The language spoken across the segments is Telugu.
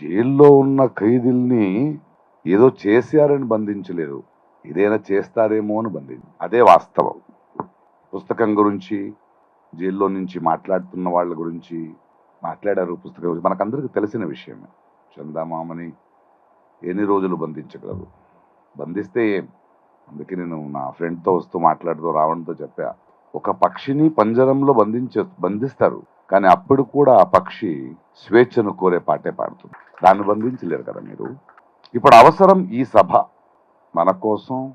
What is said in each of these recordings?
జైల్లో ఉన్న ఖైదీల్ని ఏదో చేశారని బంధించలేదు. ఏదైనా చేస్తారేమో అని బంధించి అదే వాస్తవం. పుస్తకం గురించి జైల్లో నుంచి మాట్లాడుతున్న వాళ్ళ గురించి మాట్లాడారు పుస్తకం గురించి. మనకందరికీ తెలిసిన విషయమే. చందామామని ఎన్ని రోజులు బంధించగలరు? బంధిస్తే ఏం? అందుకే నేను నా ఫ్రెండ్తో వస్తూ మాట్లాడుతూ రావణ్తో చెప్పా ఒక పక్షిని పంజరంలో బంధించ బంధిస్తారు. కానీ అప్పుడు కూడా ఆ పక్షి స్వేచ్ఛను కోరే పాటే పాడుతుంది. దాన్ని బంధించలేరు కదా మీరు. ఇప్పుడు అవసరం ఈ సభ. మన కోసం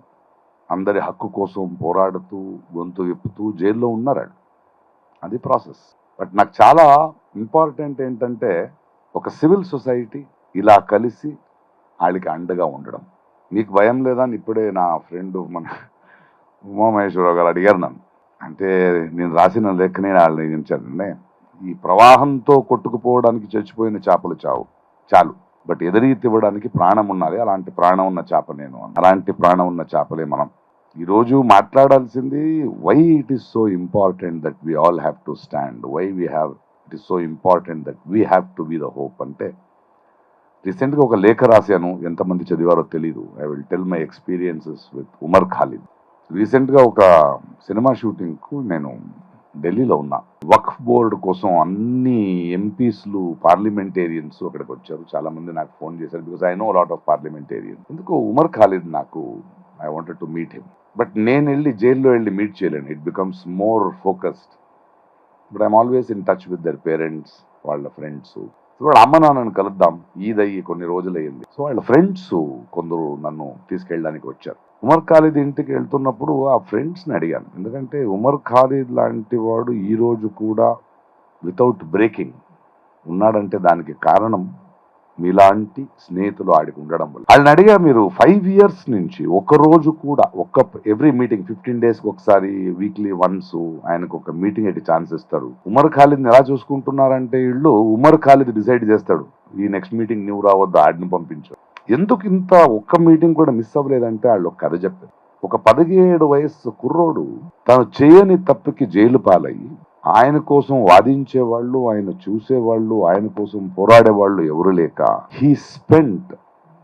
అందరి హక్కు కోసం పోరాడుతూ గొంతు విప్పుతూ జైల్లో ఉన్నారాడు. అది ప్రాసెస్. బట్ నాకు చాలా ఇంపార్టెంట్ ఏంటంటే ఒక సివిల్ సొసైటీ ఇలా కలిసి వాళ్ళకి అండగా ఉండడం. మీకు భయం లేదా అని ఇప్పుడే నా ఫ్రెండ్ మన ఉమామహేశ్వరరావు గారు అడిగారు నన్ను. అంటే నేను రాసిన లేఖనే వాళ్ళని ఈ ప్రవాహంతో కొట్టుకుపోవడానికి చచ్చిపోయిన చేపలు చావు. చాలు. బట్ ఎదురీతి ఇవ్వడానికి ప్రాణం ఉన్నది అలాంటి ప్రాణం ఉన్న చేప నేను. అలాంటి ప్రాణం ఉన్న చేపలే మనం. ఈరోజు మాట్లాడాల్సింది why it is so important that we all have to stand why we have it is so important that we have to be the hope అంటే రీసెంట్గా ఒక లేఖ రాశాను. ఎంతమంది చదివారో తెలీదు. I will tell my experiences with Umar Khalid రీసెంట్గా ఒక సినిమా షూటింగ్కు నేను ఢిల్లీలో ఉన్నా. వక్ఫ్ బోర్డు కోసం అన్ని ఎంపీస్లు పార్లమెంటేరియన్స్ అక్కడికి వచ్చారు. చాలా మంది నాకు ఫోన్ చేశారు. Because I know lot of parliamentarian ఎందుకు ఉమర్ ఖాలిద్ నాకు I wanted to meet him but నేను వెళ్ళి జైల్లో వెళ్ళి మీట్ చేయలేను. It becomes more focused but I'm always in touch with their parents వాళ్ళ ఫ్రెండ్స్ వాళ్ళ అమ్మ నాన్నను కలుద్దాం. ఈదయ్యి కొన్ని రోజులయ్యింది. సో వాళ్ళ ఫ్రెండ్స్ కొందరు నన్ను తీసుకెళ్ళడానికి వచ్చారు. ఉమర్ ఖాళీద్ ఇంటికి వెళ్తున్నప్పుడు ఆ ఫ్రెండ్స్ని అడిగాను. ఎందుకంటే ఉమర్ ఖాళీద్ లాంటి వాడు ఈ రోజు కూడా వితౌట్ బ్రేకింగ్ ఉన్నాడంటే దానికి కారణం మీలాంటి స్నేహితులు ఆడికి ఉండడం వల్ల. వాళ్ళని అడిగా మీరు ఫైవ్ ఇయర్స్ నుంచి ఒక రోజు కూడా ఒక్క ఎవ్రీ మీటింగ్ ఫిఫ్టీన్ డేస్కి ఒకసారి వీక్లీ వన్స్ ఆయనకు ఒక మీటింగ్ అయితే ఛాన్స్ ఇస్తారు. ఉమర్ ఖాళీని ఎలా చూసుకుంటున్నారంటే వీళ్ళు ఉమర్ ఖాలిద్ డిసైడ్ చేస్తాడు ఈ నెక్స్ట్ మీటింగ్ నువ్వు రావద్దు ఆడిని పంపించు. ఎందుకు ఇంత ఒక్క మీటింగ్ కూడా మిస్ అవ్వలేదంటే వాళ్ళు ఒక కథ చెప్పారు. ఒక పదిహేడు వయస్సు కుర్రోడు తను చేయని తప్పుకి జైలు పాలయ్యి ఆయన కోసం వాదించే వాళ్ళు ఆయన చూసేవాళ్ళు ఆయన కోసం పోరాడే వాళ్ళు ఎవరు లేక he spend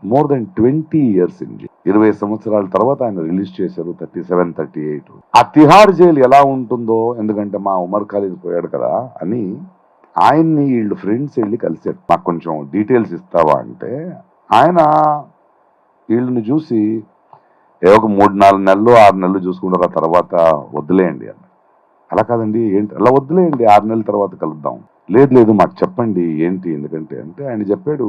more than twenty years in jail ఇరవై సంవత్సరాల తర్వాత ఆయన రిలీజ్ చేశారు థర్టీ సెవెన్ థర్టీ ఎయిట్ ఆ తిహార్ జైలు ఎలా ఉంటుందో ఎందుకంటే మా ఉమర్ కాలేజ్ పోయాడు కదా అని ఆయన్ని వీళ్ళు ఫ్రెండ్స్ వెళ్ళి కలిశారు. నాకు కొంచెం డీటెయిల్స్ ఇస్తావా అంటే ఆయన వీళ్ళని చూసి ఏ ఒక మూడు నాలుగు నెలలు ఆరు నెలలు చూసుకుంటారు ఆ తర్వాత వదిలేయండి అని అలా కాదండి ఏంటి? అలా వద్దులేండి ఆరు నెలల తర్వాత కలుద్దాం. లేదు లేదు మాకు చెప్పండి ఏంటి ఎందుకంటే అంటే ఆయన చెప్పాడు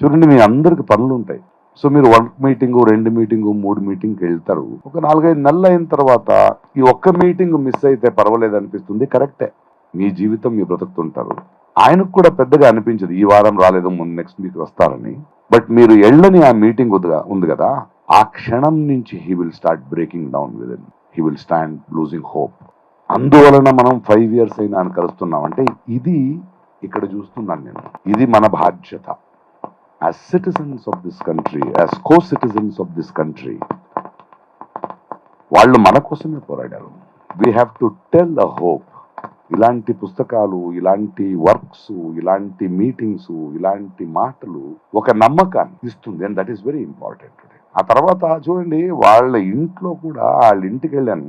చూడండి మీ అందరికి పనులు ఉంటాయి. సో మీరు వన్ మీటింగ్ రెండు మీటింగు మూడు మీటింగ్కి వెళ్తారు. ఒక నాలుగైదు నెలలు అయిన తర్వాత ఈ ఒక్క మీటింగ్ మిస్ అయితే పర్వాలేదు అనిపిస్తుంది కరెక్టే. మీ జీవితం మీ బ్రతుకుతుంటారు ఆయనకు కూడా పెద్దగా అనిపించదు ఈ వారం రాలేదు ముందు నెక్స్ట్ వీక్ వస్తారని. బట్ మీరు ఎళ్ళని ఆ మీటింగ్ ఉంది కదా ఆ క్షణం నుంచి he will start breaking down with he will stand losing hope అందువలన మనం ఫైవ్ ఇయర్స్ అయినా అని కలుస్తున్నాం. అంటే ఇది ఇక్కడ చూస్తున్నాను నేను. ఇది మన బాధ్యత. As citizens of this country as co citizens of this country వాళ్ళు మన కోసమే పోరాడారు. We have to tell a hope ఇలాంటి పుస్తకాలు ఇలాంటి వర్క్స్ ఇలాంటి మీటింగ్స్ ఇలాంటి మాటలు ఒక నమ్మకాన్ని ఇస్తుంది. And that is very important ఆ తర్వాత చూడండి వాళ్ళ ఇంట్లో కూడా వాళ్ళ ఇంటికి వెళ్ళాను.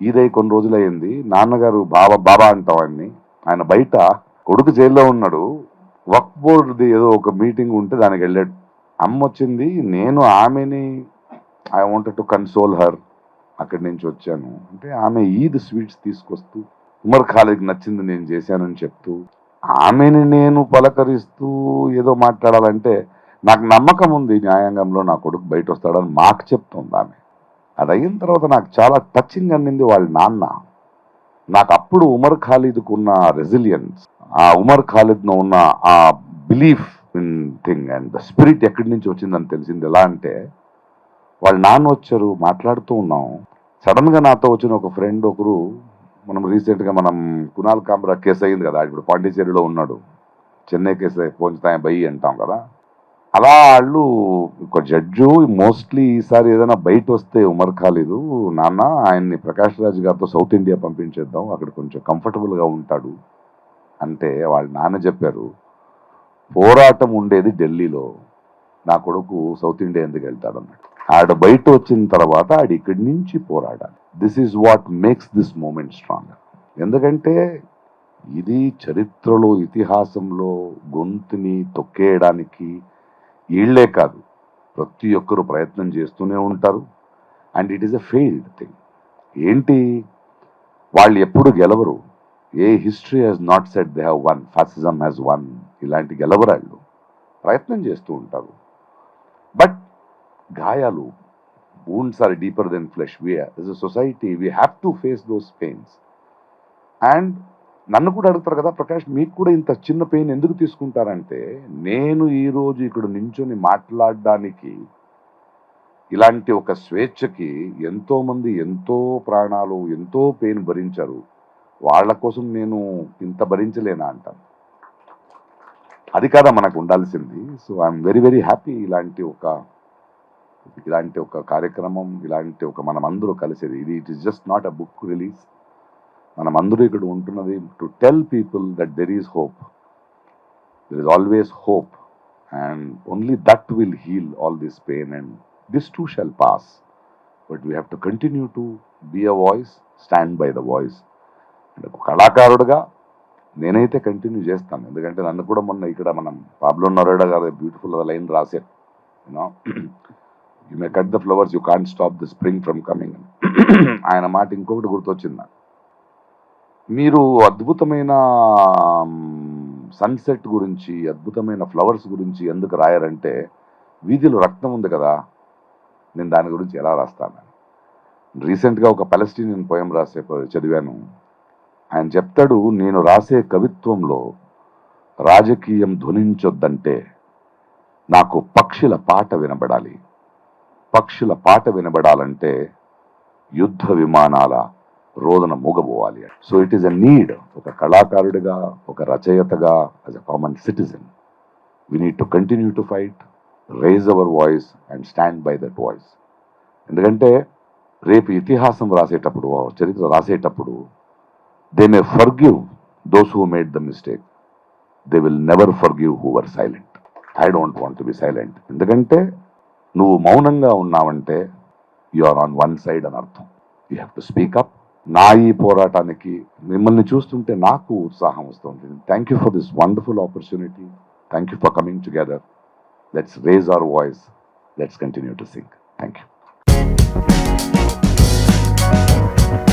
ఈదై కొన్ని రోజులయ్యింది. నాన్నగారు బాబా బాబా అంటాం ఆయన్ని. ఆయన బయట కొడుకు జైల్లో ఉన్నాడు. వక్ బోర్డుది ఏదో ఒక మీటింగ్ ఉంటే దానికి వెళ్ళాడు. అమ్మ వచ్చింది నేను ఆమెని I wanted to console her అక్కడి నుంచి వచ్చాను. అంటే ఆమె ఈద్ స్వీట్స్ తీసుకొస్తూ ఉమర్ ఖాళీకి నచ్చింది నేను చేశానని చెప్తూ ఆమెని నేను పలకరిస్తూ ఏదో మాట్లాడాలంటే నాకు నమ్మకం ఉంది న్యాయాంగంలో నా కొడుకు బయట వస్తాడని మాకు చెప్తుంది ఆమె. అది అయిన తర్వాత నాకు చాలా టచింగ్ అన్నింది వాళ్ళ నాన్న. నాకు అప్పుడు ఉమర్ ఖాళీద్కు ఉన్న రెసిలియన్స్ ఆ ఉమర్ ఖాళీద్ను ఉన్న ఆ belief in thing and the spirit ఎక్కడి నుంచి వచ్చిందని తెలిసింది. ఎలా అంటే వాళ్ళ నాన్న వచ్చారు మాట్లాడుతూ ఉన్నాం. సడన్గా నాతో వచ్చిన ఒక ఫ్రెండ్ ఒకరు మనం రీసెంట్గా మనం కునాల్ కామ్రా కేసు అయింది కదా ఇప్పుడు పాండిచేరిలో ఉన్నాడు. చెన్నై కేసు పోంచుతాయి బయ్యి అంటాం కదా. అలా వాళ్ళు ఒక జడ్జు మోస్ట్లీ ఈసారి ఏదైనా బయట వస్తే ఉమర్ కాలేదు నాన్న ఆయన్ని ప్రకాష్ రాజ్ గారితో సౌత్ ఇండియా పంపించేద్దాం అక్కడ కొంచెం కంఫర్టబుల్గా ఉంటాడు అంటే వాళ్ళ నాన్న చెప్పారు పోరాటం ఉండేది ఢిల్లీలో నా కొడుకు సౌత్ ఇండియా ఎందుకు వెళ్తాడు అన్నట్టు ఆడ బయట వచ్చిన తర్వాత ఆడ ఇక్కడి నుంచి పోరాడాలి. This is what makes this moment strong ఎందుకంటే ఇది చరిత్రలో ఇతిహాసంలో గొంతుని తొక్కేయడానికి వీళ్ళే కాదు ప్రతి ఒక్కరు ప్రయత్నం చేస్తూనే ఉంటారు. And it is a failed thing ఏంటి? వాళ్ళు ఎప్పుడు గెలవరు. ఏ history has not said they have won fascism has won ఇలాంటి గెలవరాళ్ళు ప్రయత్నం చేస్తూ ఉంటారు. బట్ గాయాలు wounds are deeper than flesh. We, society as a society, we have to face those pains. And నన్ను కూడా అడుగుతారు కదా ప్రకాష్ మీకు కూడా ఇంత చిన్న పెయిన్ ఎందుకు తీసుకుంటారంటే నేను ఈరోజు ఇక్కడ నించొని మాట్లాడడానికి ఇలాంటి ఒక స్వేచ్ఛకి ఎంతోమంది ఎంతో ప్రాణాలు ఎంతో పెయిన్ భరించారు. వాళ్ళ కోసం నేను ఇంత భరించలేనా అంటాను అది కాదా మనకు ఉండాల్సింది. So I'm very very happy ఇలాంటి ఒక ఇలాంటి ఒక కార్యక్రమం ఇలాంటి ఒక మనం అందరూ కలిసేది. ఇది it is just not a book release మనం అందరూ ఇక్కడ ఉంటున్నది to tell people that there is hope there is always hope and only that will heal all this pain and this too shall pass but we have to continue to be a voice stand by the voice and ఒక కళాకారుడుగా నేనైతే కంటిన్యూ చేస్తాను. ఎందుకంటే నన్ను కూడా మొన్న ఇక్కడ మనం పాబ్లో నరోడా గారు బ్యూటిఫుల్ లైన్ రాశారు. You know you may cut the flowers you can't stop the spring from coming ఆయన మాట ఇంకొకటి గుర్తొచ్చింది నాకు. మీరు అద్భుతమైన సన్సెట్ గురించి అద్భుతమైన ఫ్లవర్స్ గురించి ఎందుకు రాయారంటే వీధిలో రక్తం ఉంది కదా నేను దాని గురించి ఎలా రాస్తాను? రీసెంట్గా ఒక పెలస్టీనియన్ పోయం రాసే చదివాను. ఆయన చెప్తాడు నేను రాసే కవిత్వంలో రాజకీయం ధ్వనించొద్దంటే నాకు పక్షుల పాట వినబడాలి. పక్షుల పాట వినబడాలంటే యుద్ధ విమానాల రోదన మూగబోవాలి so it is a need ఒక కళాకారుడిగా ఒక రచయితగా as a common citizen we need to continue to fight raise our voice and stand by that voice ఎందుకంటే రేపు ఇతిహాసం రాసేటప్పుడు చరిత్ర రాసేటప్పుడు they may forgive those who made the mistake they will never forgive who were silent I don't want be silent ఎందుకంటే నువ్వు మౌనంగా ఉన్నావంటే you are on one side అని అర్థం. You have to speak up నా ఈ పోరాటానికి మిమ్మల్ని చూస్తుంటే నాకు ఉత్సాహం వస్తుంది. Thank you for this wonderful opportunity thank you for coming together let's raise our voice let's continue to sing thank you